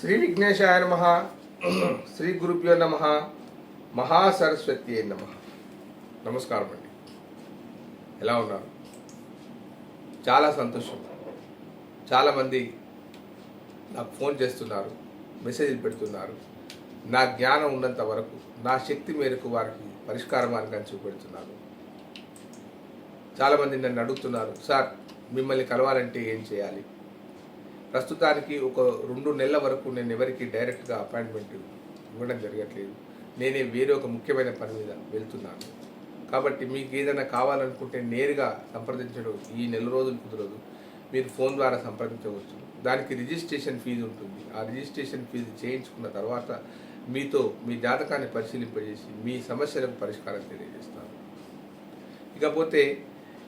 శ్రీ విఘ్నేశాయ నమ. శ్రీ గురుభ్యో నమ. మహాసరస్వతి నమ. నమస్కారం అండి. ఎలా ఉన్నారు? చాలా సంతోషం. చాలామంది నాకు ఫోన్ చేస్తున్నారు మెసేజ్లు పెడుతున్నారు. నా జ్ఞానం ఉన్నంత వరకు నా శక్తి మేరకు వారికి పరిష్కార మార్గాన్ని చూపెడుతున్నాను చాలామంది నన్ను అడుగుతున్నారు సార్ మిమ్మల్ని కలవాలంటే ఏం చేయాలి? ప్రస్తుతానికి ఒక రెండు నెలల వరకు నేను ఎవరికి డైరెక్ట్గా అపాయింట్మెంట్ ఇవ్వడం జరగట్లేదు. నేనే వేరే ఒక ముఖ్యమైన పని మీద వెళ్తున్నాను. కాబట్టి మీకు ఏదైనా కావాలనుకుంటే నేరుగా సంప్రదించడం ఈ నెల రోజులు కుదరదు. మీరు ఫోన్ ద్వారా సంప్రదించవచ్చు. దానికి రిజిస్ట్రేషన్ ఫీజు ఉంటుంది. ఆ రిజిస్ట్రేషన్ ఫీజు చేయించుకున్న తర్వాత మీతో మీ జాతకాన్ని పరిశీలింపజేసి మీ సమస్యలకు పరిష్కారం తెలియజేస్తాను. ఇకపోతే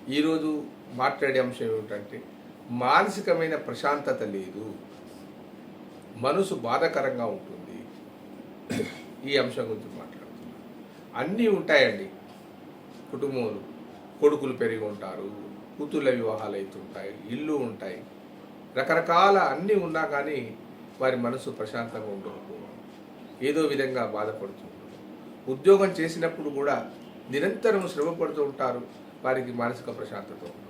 ఈరోజు మాట్లాడే అంశం ఏమిటంటే మానసికమైన ప్రశాంతత లేదు. మనసు బాధాకరంగా ఉంటుంది. ఈ అంశం గురించి మాట్లాడుతున్నాను అన్నీ ఉంటాయండి. కుటుంబంలో కొడుకులు పెరిగి ఉంటారు కూతుళ్ళ వివాహాలు అవుతుంటాయి ఇల్లు ఉంటాయి. రకరకాల అన్నీ ఉన్నా కానీ వారి మనసు ప్రశాంతంగా ఉండకపోవడం ఏదో విధంగా బాధపడుతుంటారు. ఉద్యోగం చేసినప్పుడు కూడా నిరంతరం శ్రమ పడుతూ ఉంటారు. వారికి మానసిక ప్రశాంతత ఉంటుంది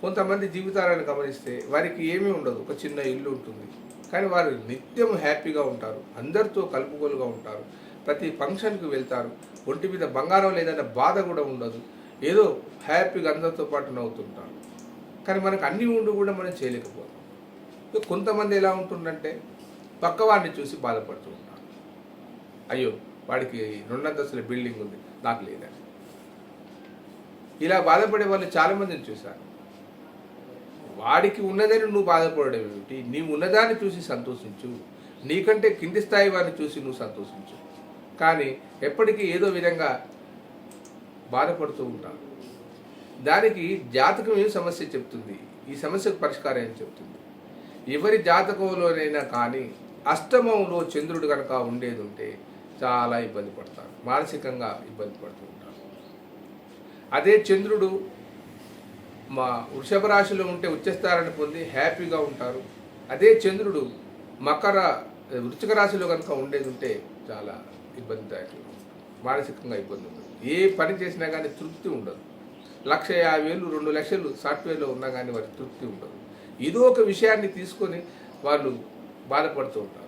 కొంతమంది జీవితాలను గమనిస్తే వారికి ఏమీ ఉండదు. ఒక చిన్న ఇల్లు ఉంటుంది. కానీ వారు నిత్యం హ్యాపీగా ఉంటారు. అందరితో కలుపుకోలుగా ఉంటారు. ప్రతి ఫంక్షన్కి వెళ్తారు. ఒంటి మీద బంగారం లేదన్న బాధ కూడా ఉండదు. ఏదో హ్యాపీగా అందరితో పాటు నవ్వుతుంటారు. కానీ మనకు అన్ని ఉండి కూడా మనం చేయలేకపోతాం. కొంతమంది ఎలా ఉంటుందంటే పక్కవాడిని చూసి బాధపడుతూ ఉంటారు. అయ్యో వాడికి రెండంతస్తుల బిల్డింగ్ ఉంది. నాకు లేదని ఇలా బాధపడే వాళ్ళు చాలామందిని చూశాను. వాడికి ఉన్నదని నువ్వు బాధపడడం ఏమిటి? నీవు ఉన్నదాన్ని చూసి సంతోషించు. నీకంటే కింది స్థాయి వారిని చూసి నువ్వు సంతోషించు. కానీ ఎప్పటికీ ఏదో విధంగా బాధపడుతూ ఉంటాను దానికి జాతకం ఏం సమస్య చెప్తుంది? ఈ సమస్యకు పరిష్కారం ఏం చెప్తుంది? ఎవరి జాతకంలోనైనా కానీ అష్టమంలో చంద్రుడు కనుక ఉండేది ఉంటే చాలా ఇబ్బంది పడతారు మానసికంగా ఇబ్బంది పడుతూ ఉంటారు అదే చంద్రుడు మా వృషభ రాశిలో ఉంటే ఉచ్చస్థానాన్ని పొంది హ్యాపీగా ఉంటారు. అదే చంద్రుడు మకర వృశ్చిక రాశిలో కనుక ఉండేది ఉంటే చాలా ఇబ్బందిదాయకంగా మానసికంగా ఇబ్బంది ఉంటుంది ఏ పని చేసినా కానీ తృప్తి ఉండదు. లక్ష యాభై వేలు రెండు లక్షలు సాఫ్ట్వేర్లో ఉన్నా కానీ వారికి తృప్తి ఉండదు. ఏదో ఒక విషయాన్ని తీసుకొని వాళ్ళు బాధపడుతూ ఉంటారు.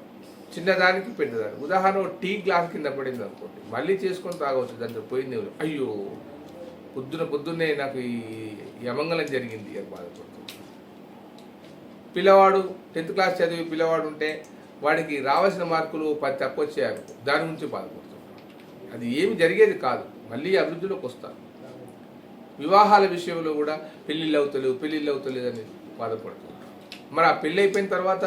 చిన్నదానికి పెద్దదానికి. ఉదాహరణ టీ గ్లాస్ కింద పడింది అనుకోండి. మళ్ళీ చేసుకొని తాగవచ్చు. దాంట్లో పోయింది అయ్యో! పొద్దున పొద్దున్నే నాకు ఈ ఈ అమంగళం జరిగింది అని బాధపడుతుంది. పిల్లవాడు టెన్త్ క్లాస్ చదివి పిల్లవాడు ఉంటే వాడికి రావాల్సిన మార్కులు పది తక్కువ దాని గురించి బాధపడుతుంటాడు అది ఏమి జరిగేది కాదు. మళ్ళీ అభివృద్ధిలోకి వస్తారు. వివాహాల విషయంలో కూడా పెళ్ళిళ్ళు అవుతలేవు పెళ్ళిళ్ళు అవుతలేదు అని బాధపడుతుంటారు మరి ఆ పెళ్ళి అయిపోయిన తర్వాత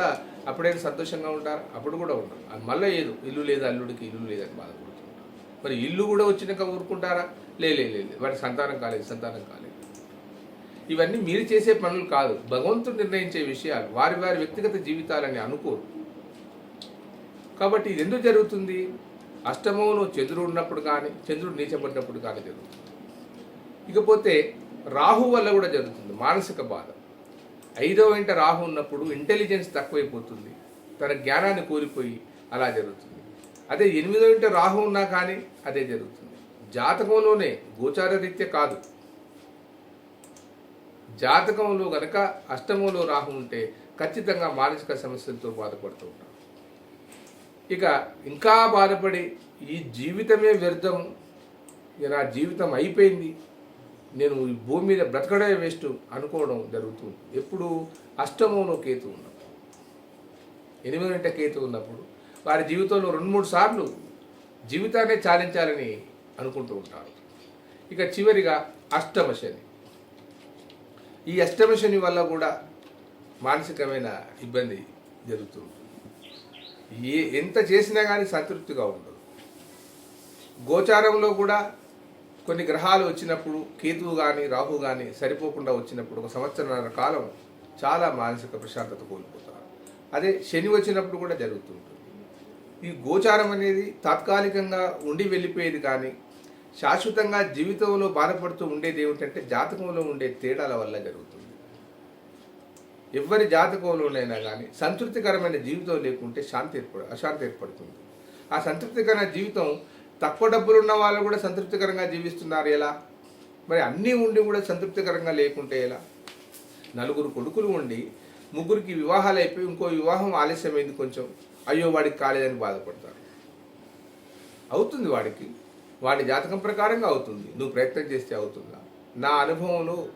అప్పుడైనా సంతోషంగా ఉంటారు? అప్పుడు కూడా ఉండరు. అది మళ్ళీ ఏదో ఇల్లు లేదు అల్లుడికి ఇల్లు లేదని బాధపడుతుంటారు. మరి ఇల్లు కూడా వచ్చినాక ఊరుకుంటారా? లే లేదు వాడి సంతానం కాలేదు సంతానం కాలేదు. ఇవన్నీ మీరు చేసే పనులు కాదు. భగవంతుడు నిర్ణయించే విషయాలు. వారి వారి వ్యక్తిగత జీవితాలని అనుకోరు. కాబట్టి ఇది ఎందుకు జరుగుతుంది? అష్టమంలో చంద్రుడు ఉన్నప్పుడు కానీ చంద్రుడు నీచబడినప్పుడు కానీ జరుగుతుంది. ఇకపోతే రాహు వల్ల కూడా జరుగుతుంది. మానసిక బాధ. ఐదవ ఇంట రాహు ఉన్నప్పుడు ఇంటెలిజెన్స్ తక్కువైపోతుంది. తన జ్ఞానాన్ని కోల్పోయి అలా జరుగుతుంది. అదే ఎనిమిదో ఇంట రాహు ఉన్నా కానీ అదే జరుగుతుంది. జాతకంలోనే గోచార రీత్యా కాదు. జాతకంలో గనక అష్టమంలో రాహు ఉంటే ఖచ్చితంగా మానసిక సమస్యలతో బాధపడుతూ ఉంటాం. ఇక ఇంకా బాధపడి ఈ జీవితమే వ్యర్థం. ఇక నా జీవితం అయిపోయింది. నేను ఈ భూమి మీద బ్రతకడమే వేస్ట్ అనుకోవడం జరుగుతుంది ఎప్పుడు అష్టమంలో కేతు ఉన్నప్పుడు ఎనిమిది గంట కేతు ఉన్నప్పుడు వారి జీవితంలో రెండు మూడు సార్లు జీవితాన్ని చాలించాలని అనుకుంటూ ఉంటారు. ఇక చివరిగా అష్టమ శని. ఈ అష్టమ శని వల్ల కూడా మానసికమైన ఇబ్బంది జరుగుతుంది. ఏ ఎంత చేసినా కానీ సంతృప్తిగా ఉండదు. గోచారంలో కూడా కొన్ని గ్రహాలు వచ్చినప్పుడు కేతువు కానీ రాహు కానీ సరిపోకుండా వచ్చినప్పుడు ఒక సంవత్సరాల కాలం చాలా మానసిక ప్రశాంతత కోల్పోతారు. అదే శని వచ్చినప్పుడు కూడా జరుగుతుంటుంది. ఈ గోచారం అనేది తాత్కాలికంగా ఉండి వెళ్ళిపోయేది కానీ శాశ్వతంగా జీవితంలో బాధపడుతూ ఉండేది ఏమిటంటే జాతకంలో ఉండే తేడాల వల్ల జరుగుతుంది. ఎవరి జాతకంలోనైనా కానీ సంతృప్తికరమైన జీవితం లేకుంటే శాంతి ఏర్పడ అశాంతి ఏర్పడుతుంది. ఆ సంతృప్తికరమైన జీవితం తక్కువ డబ్బులు ఉన్న వాళ్ళు కూడా సంతృప్తికరంగా జీవిస్తున్నారు ఎలా? మరి అన్నీ ఉండి కూడా సంతృప్తికరంగా లేకుంటే ఎలా? నలుగురు కొడుకులు ఉండి ముగ్గురికి వివాహాలు అయిపోయి ఇంకో వివాహం ఆలస్యమైంది కొంచెం. అయ్యో వాడికి కాలేదని బాధపడతారు. అవుతుంది వాడికి. వాడి జాతకం ప్రకారంగా అవుతుంది. నువ్వు ప్రయత్నం చేస్తే అవుతుందా? నా అనుభవంలో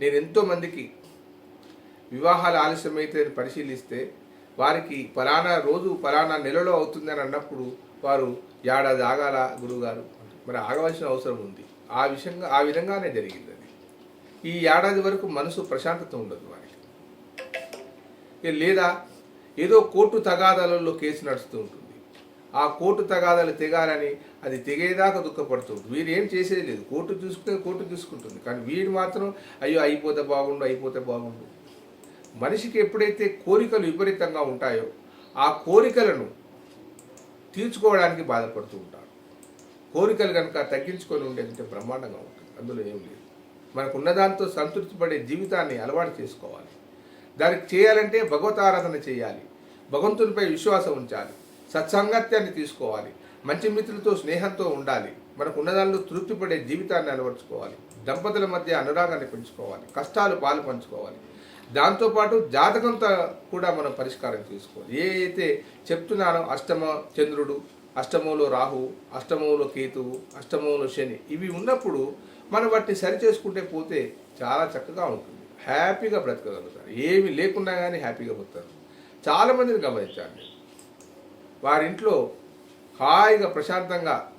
నేను ఎంతోమందికి వివాహాలు ఆలస్యమైతే అని పరిశీలిస్తే వారికి ఫలానా రోజు ఫలానా నెలలో అవుతుందని అన్నప్పుడు వారు ఏడాది ఆగాల గురువుగారు? మరి ఆగవలసిన అవసరం ఉంది. ఆ విషయంగా ఆ విధంగానే జరిగింది అది. ఈ ఏడాది వరకు మనసు ప్రశాంతత ఉండదు వారికి. లేదా ఏదో కోర్టు తగాదాలలో కేసు నడుస్తూ ఉంటుంది. ఆ కోర్టు తగాదాలు తెగాలని అది తెగేదాకా దుఃఖపడుతుంది. వీరు ఏం చేసేది లేదు. కోర్టు చూసుకుంటే కోర్టు చూసుకుంటుంది కానీ వీడు మాత్రం అయ్యో అయిపోతే బాగుండు అయిపోతే బాగుండు. మనిషికి ఎప్పుడైతే కోరికలు విపరీతంగా ఉంటాయో ఆ కోరికలను తీర్చుకోవడానికి బాధపడుతూ ఉంటారు కోరికలు కనుక తగ్గించుకొని ఉండేదంటే బ్రహ్మాండంగా ఉంటుంది. అందులో ఏం లేదు. మనకు ఉన్నదాంతో సంతృప్తి పడే జీవితాన్ని అలవాటు చేసుకోవాలి. దానికి చేయాలంటే భగవతారాధన చేయాలి. భగవంతునిపై విశ్వాసం ఉంచాలి. సత్సంగత్యాన్ని తీసుకోవాలి. మంచి మిత్రులతో స్నేహంతో ఉండాలి. మనకు ఉన్నదానిలో తృప్తి పడే జీవితాన్ని అలవర్చుకోవాలి. దంపతుల మధ్య అనురాగాన్ని పెంచుకోవాలి. కష్టాలు పాలు పంచుకోవాలి. దాంతోపాటు జాతకంతో కూడా మనం పరిష్కారం తీసుకోవాలి ఏ అయితే చెప్తున్నానో అష్టమ చంద్రుడు అష్టమంలో రాహు అష్టమంలో కేతువు అష్టమంలో శని ఇవి ఉన్నప్పుడు మనం వాటిని సరి చేసుకుంటే పోతే చాలా చక్కగా ఉంటుంది. హ్యాపీగా బ్రతకగలుగుతారు. ఏమి లేకున్నా కానీ హ్యాపీగా పోతారు. చాలామందిని గమనించాలి. వారింట్లో హాయిగా ప్రశాంతంగా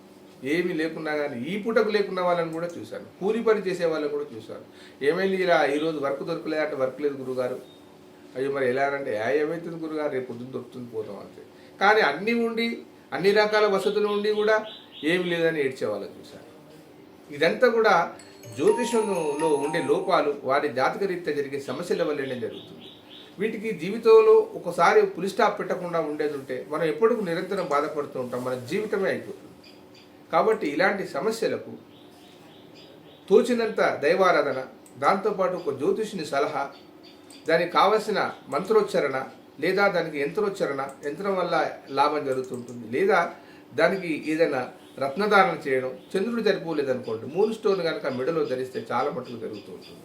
ఏమీ లేకున్నా కానీ ఈ పూటకు లేకున్న వాళ్ళని కూడా చూశాను. కూలి పని చేసే వాళ్ళని కూడా చూశాను. ఏమైంది ఇలా ఈరోజు వర్క్ దొరకలేదు అంటే వర్క్ లేదు గురుగారు. అయ్యో మరి ఎలా అంటే "ఆ, ఏమవుతుంది గురుగారు? రేపు పొద్దున్న దొరుకుతుంది పోతాం అంతే. కానీ అన్నీ ఉండి అన్ని రకాల వసతులు ఉండి కూడా ఏమి లేదని ఏడ్చే వాళ్ళని చూశాను. ఇదంతా కూడా జ్యోతిషంలో ఉండే లోపాలు వారి జాతకరీత్యా జరిగే సమస్యల వల్లనే జరుగుతుంది. వీటికి జీవితంలో ఒకసారి పులి స్టాప్ పెట్టకుండా ఉండేది ఉంటే మనం ఎప్పటికూ నిరంతరం బాధపడుతూ ఉంటాం మన జీవితమే అయిపోతుంది. కాబట్టి ఇలాంటి సమస్యలకు తోచినంత దైవారాధన దాంతోపాటు ఒక జ్యోతిషుని సలహా దానికి కావలసిన మంత్రోచ్చరణ లేదా దానికి యంత్రోచ్చరణ యంత్రం వల్ల లాభం జరుగుతుంటుంది. లేదా దానికి ఏదైనా రత్నదానం చేయడం చంద్రుడు జరిపోలేదనుకోండి మూడు స్టోన్ కనుక మెడలో ధరిస్తే చాలా మటుకు జరుగుతూ ఉంటుంది.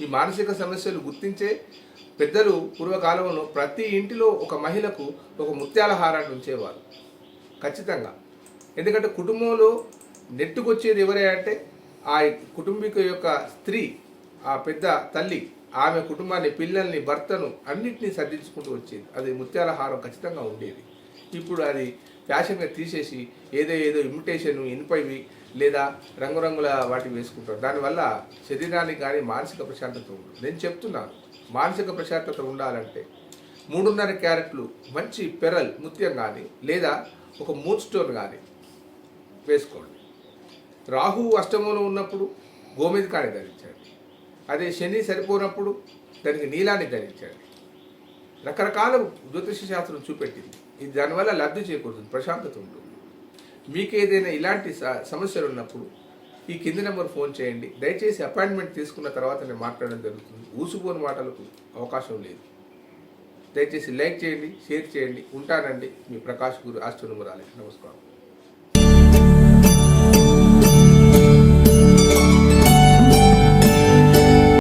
ఈ మానసిక సమస్యలు గుర్తించే పెద్దలు పూర్వకాలంలో ప్రతి ఇంటిలో ఒక మహిళకు ఒక ముత్యాల హారాన్ని ఉంచేవారు. ఖచ్చితంగా. ఎందుకంటే కుటుంబంలో నెట్టుకొచ్చేది ఎవరే అంటే ఆ కుటుంబీకు యొక్క స్త్రీ ఆ పెద్ద తల్లి ఆమె కుటుంబాన్ని పిల్లల్ని భర్తను అన్నింటినీ సర్దించుకుంటూ వచ్చేది. అది ముత్యాల హారం ఖచ్చితంగా ఉండేది. ఇప్పుడు అది ఫ్యాషన్గా తీసేసి ఏదో ఏదో ఇమిటేషన్ ఇనుపైవి లేదా రంగురంగుల వాటి వేసుకుంటారు. దానివల్ల శరీరానికి కానీ మానసిక ప్రశాంతత ఉండదు. నేను చెప్తున్నాను. మానసిక ప్రశాంతత ఉండాలంటే మూడున్నర క్యారెట్లు మంచి పెరల్ ముత్యం కానీ లేదా ఒక మూన్ స్టోన్ కానీ వేసుకోండి. రాహు అష్టమంలో ఉన్నప్పుడు గోమేధికాన్ని ధరించండి. అదే శని సరిపోనప్పుడు దానికి నీలాన్ని ధరించండి. రకరకాల జ్యోతిష శాస్త్రం చూపెట్టింది. ఇది దానివల్ల లబ్ధి చేకూరుతుంది ప్రశాంతత ఉంటుంది. మీకు ఏదైనా ఇలాంటి స- సమస్యలు ఉన్నప్పుడు ఈ కింది నెంబర్ ఫోన్ చేయండి. దయచేసి అపాయింట్మెంట్ తీసుకున్న తర్వాత నేను మాట్లాడడం జరుగుతుంది. ఊసుకోని మాటలకు అవకాశం లేదు. దయచేసి లైక్ చేయండి షేర్ చేయండి ఉంటానండి. మీ ప్రకాష్ గురు ఆస్ట్రోనుమరాలి నమస్కారం.